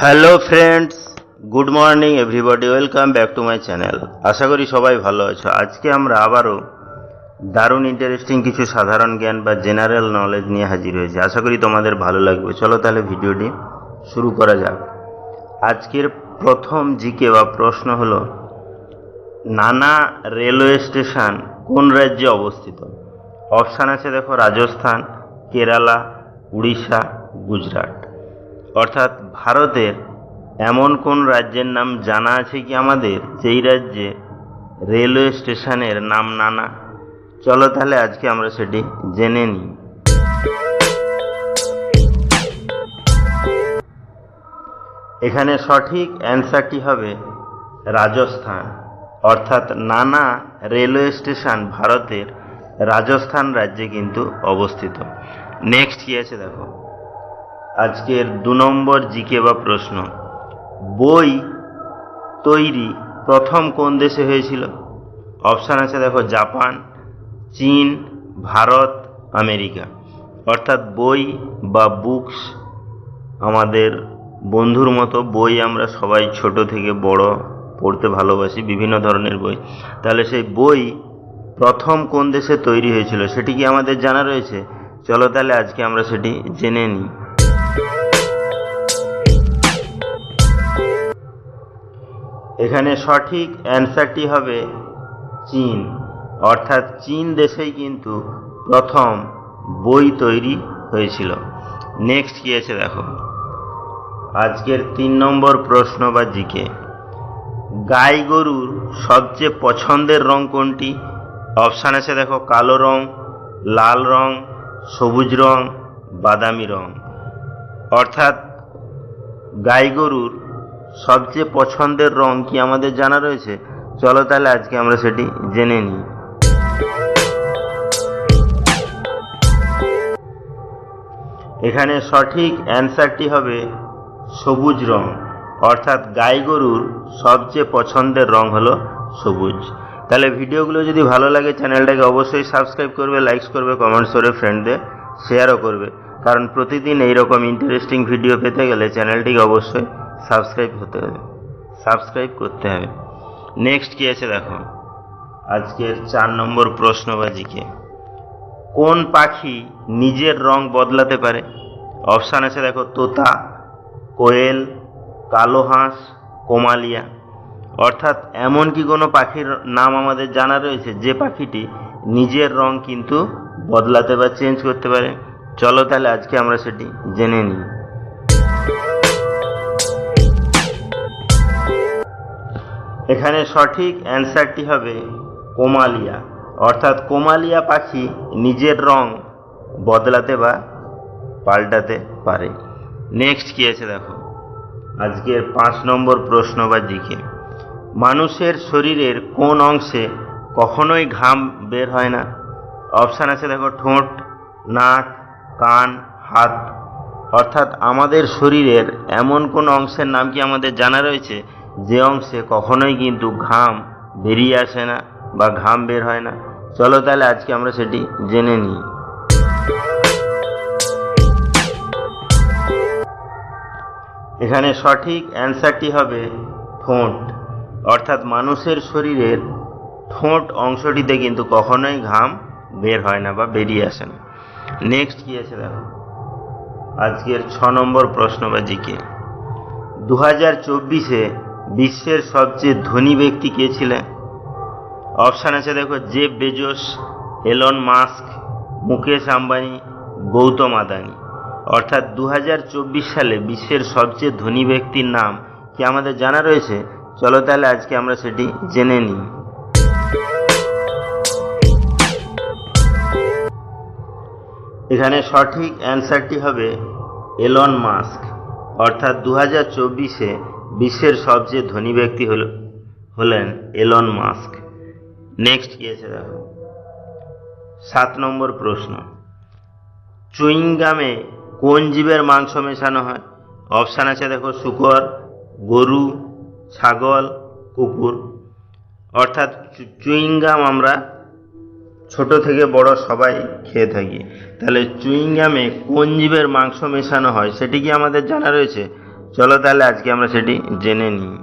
Hello friends good morning everybody welcome back to my channel আশা করি সবাই ভালো আছো। আজকে আমরা আবারও দারুণ ইন্টারেস্টিং কিছু সাধারণ জ্ঞান বা জেনারেল নলেজ নিয়ে হাজির হয়েছি। আশা করি তোমাদের ভালো লাগবে। চলো তাহলে ভিডিওটি শুরু করা যাক। আজকের প্রথম জিকে বা প্রশ্ন হলো, নানা রেলওয়ে স্টেশন কোন রাজ্যে অবস্থিত? অপশান আছে দেখো রাজস্থান কেরালা, উড়িষ্যা, গুজরাট। অর্থাৎ ভারতের এমন কোন রাজ্যের নাম জানা আছে কি আমাদের? যেই রাজ্যে রেলওয়ে স্টেশনের নাম নানা চলো তাহলে আজকে আমরা সেটি জেনে নিই। এখানে সঠিক অ্যান্সারটি হবে রাজস্থান। অর্থাৎ নানা রেলওয়ে স্টেশন ভারতের রাজস্থান রাজ্যে কিন্তু অবস্থিত। নেক্সট কী আছে দেখো? আজকের দু নম্বর জিকে বা প্রশ্ন। বই তৈরি প্রথম কোন দেশে হয়েছিল? অপশান আছে দেখো জাপান, চীন, ভারত, আমেরিকা। অর্থাৎ বই বা বুকস আমাদের বন্ধুর মতো বই আমরা সবাই ছোট থেকে বড়, পড়তে ভালোবাসি, বিভিন্ন ধরনের বই। তাহলে সেই বই প্রথম কোন দেশে তৈরি হয়েছিল সেটি কি আমাদের জানা রয়েছে? চলো তাহলে আজকে আমরা সেটি জেনে নিই। এখানে সঠিক অ্যান্সারটি হবে চীন। অর্থাৎ চীন দেশেই কিন্তু প্রথম বই তৈরি হয়েছিল। নেক্সট কী আছে দেখো। আজকের তিন নম্বর প্রশ্ন বা জিকে। গাই গরুর সবচেয়ে পছন্দের রং কোনটি? অপশান আছে দেখো, কালো রং, লাল রং, সবুজ রং, বাদামি রং। অর্থাৎ গাই গরুর সবচেয়ে পছন্দের রং কি আমাদের জানা রয়েছে? চলো তাহলে আজকে আমরা সেটি জেনে নিই। এখানে সঠিক অ্যান্সারটি হবে সবুজ রং। অর্থাৎ গাই গরুর সবচেয়ে পছন্দের রং হলো সবুজ। তাহলে ভিডিওগুলো যদি ভালো লাগে, চ্যানেলটাকে অবশ্যই সাবস্ক্রাইব করবে লাইকস করবে কমেন্টস করে ফ্রেন্ডদের শেয়ারও করবে। কারণ প্রতিদিন এইরকম ইন্টারেস্টিং ভিডিও পেতে গেলে চ্যানেলটিকে অবশ্যই সাবস্ক্রাইব হতে হবে। সাবস্ক্রাইব করতে হবে। নেক্সট কী আছে দেখো? আজকের চার নম্বর প্রশ্নবাজিকে। কোন পাখি নিজের রং বদলাতে পারে? অপশান আছে দেখো, তোতা, কোয়েল, কালো হাঁস, কোমালিয়া। অর্থাৎ এমন কি কোনো পাখির নাম আমাদের জানা রয়েছে, যে পাখিটি নিজের রং কিন্তু বদলাতে বা চেঞ্জ করতে পারে। চলো তাহলে আজকে আমরা সেটি জেনে নিই। এখানে সঠিক অ্যান্সারটি হবে কোমালিয়া। অর্থাৎ কোমালিয়া পাখি নিজের রং বদলাতে বা পাল্টাতে পারে। নেক্সট কী আছে দেখো? আজকের পাঁচ নম্বর প্রশ্ন বা জিকে। মানুষের শরীরের কোন অংশে কখনোই ঘাম বের হয় না। অপশান আছে দেখো, ঠোঁট, নাক, কান, হাত। অর্থাৎ আমাদের শরীরের এমন কোন অংশের নাম কি আমাদের জানা রয়েছে? যে অংশে কখনোই কিন্তু ঘাম বেরিয়ে আসে না বা ঘাম বের হয় না। চলো তাহলে আজকে আমরা সেটি জেনে নিই। এখানে সঠিক অ্যান্সারটি হবে ঠোঁট। অর্থাৎ মানুষের শরীরের ঠোঁট অংশটিতে কিন্তু কখনোই ঘাম বের হয় না বা বেরিয়ে আসে না। নেক্সট কী আছে দেখো? আজকের ছ নম্বর প্রশ্ন বা জিকে। দু হাজার চব্বিশে বিশ্বের সবচেয়ে ধনী ব্যক্তি কে ছিলেন? অপশান আছে দেখো Jeff Bezos Elon Musk Mukesh Ambani, Gautam Adani. অর্থাৎ দু হাজার চব্বিশ সালে বিশ্বের সবচেয়ে ধনী ব্যক্তির নাম কি আমাদের জানা রয়েছে? চলো তাহলে আজকে আমরা সেটি জেনে নিই। এখানে সঠিক অ্যান্সারটি হবে এলন মাস্ক। অর্থাৎ দু হাজার চব্বিশে বিশ্বের সবচেয়ে ধনী ব্যক্তি হল, হলেন এলন মাস্ক। নেক্সট কি আছে দেখো। সাত নম্বর প্রশ্ন। চুইংগামে কোন জীবের মাংস মেশানো হয়? অপশান আছে দেখো, শুকর, গরু ছাগল, কুকুর, অর্থাৎ চুইংগাম আমরা ছোট থেকে বড় সবাই খেয়ে থাকি। তাহলে চুইংগামে কোন জীবের মাংস মেশানো হয় সেটি কি আমাদের জানা রয়েছে? চলো তাহলে আজকে আমরা সেটি জেনে নিই।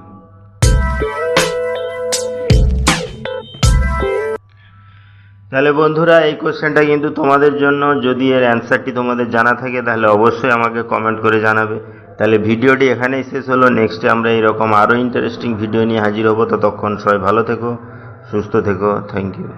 তাহলে বন্ধুরা, এই কোশ্চেনটা কিন্তু তোমাদের জন্য। যদি এর অ্যান্সারটি তোমাদের জানা থাকে, তাহলে অবশ্যই আমাকে কমেন্ট করে জানাবে। তাহলে ভিডিওটি এখানেই শেষ হলো। নেক্সটে আমরা এরকম আরও ইন্টারেস্টিং ভিডিও নিয়ে হাজির হব। ততক্ষণ সবাই ভালো থেকো, সুস্থ থেকো। Thank you